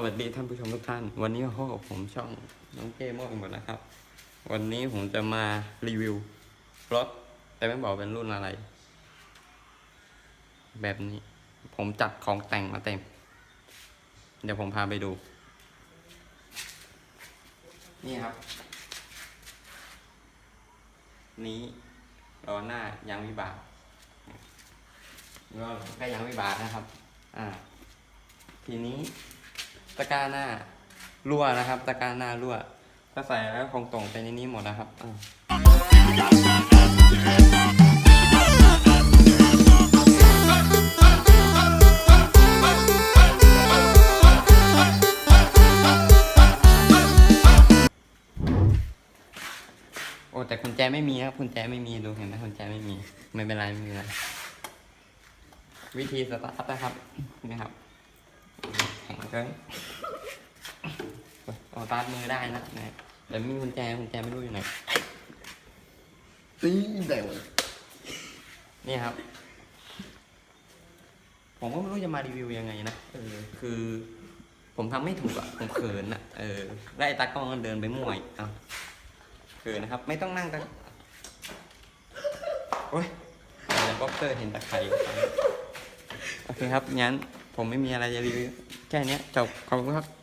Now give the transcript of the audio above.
สวัสดีท่านผู้ชมทุกท่าน วันนี้พ่อกับผมช่องน้องเก้มอกหมดนะครับ วันนี้ผมจะมารีวิวรถแต่ไม่บอกเป็นรุ่นอะไร แบบนี้ผมจัดของแต่งมาเต็ม เดี๋ยวผมพาไปดู นี่ครับ นี้ล้อหน้ายางวิบากก็ก็ยางวิบากนะครับ อ่า ทีนี้ ตะกร้าหน้ารั่วนะครับ ตะกร้าหน้ารั่ว ถ้าใส่แล้วคงตรงไปในนี้หมดนะครับอ่าโอ้แต่กุญแจไม่มีครับกุญแจไม่มีดูเห็นไหมกุญแจไม่มี ไม่เป็นไรไม่เป็นไรวิธีสตาร์ทนะครับนี่ครับ แข็งเกินเอาตาร์ทมือได้นะนะแต่ไม่มีกุญแจกุญแจไม่รู้อยู่ไหนตีแดงนี่ครับ ผมก็ไม่รู้จะมารีวิวยังไงนะเออคือ ผมทำไม่ถูกอะผมเขินอะเออไล่ตากล้องก็เดินไปมั่วอีกเอ้าเขินนะครับ ไม่ต้องนั่งกันโอ้ยเดี๋ยวบ็อกเตอร์เห็นตะไคร่โอเคครับงั้นผมไม่มีอะไรจะรีวิว แค่นี้จบขอบคุณครับ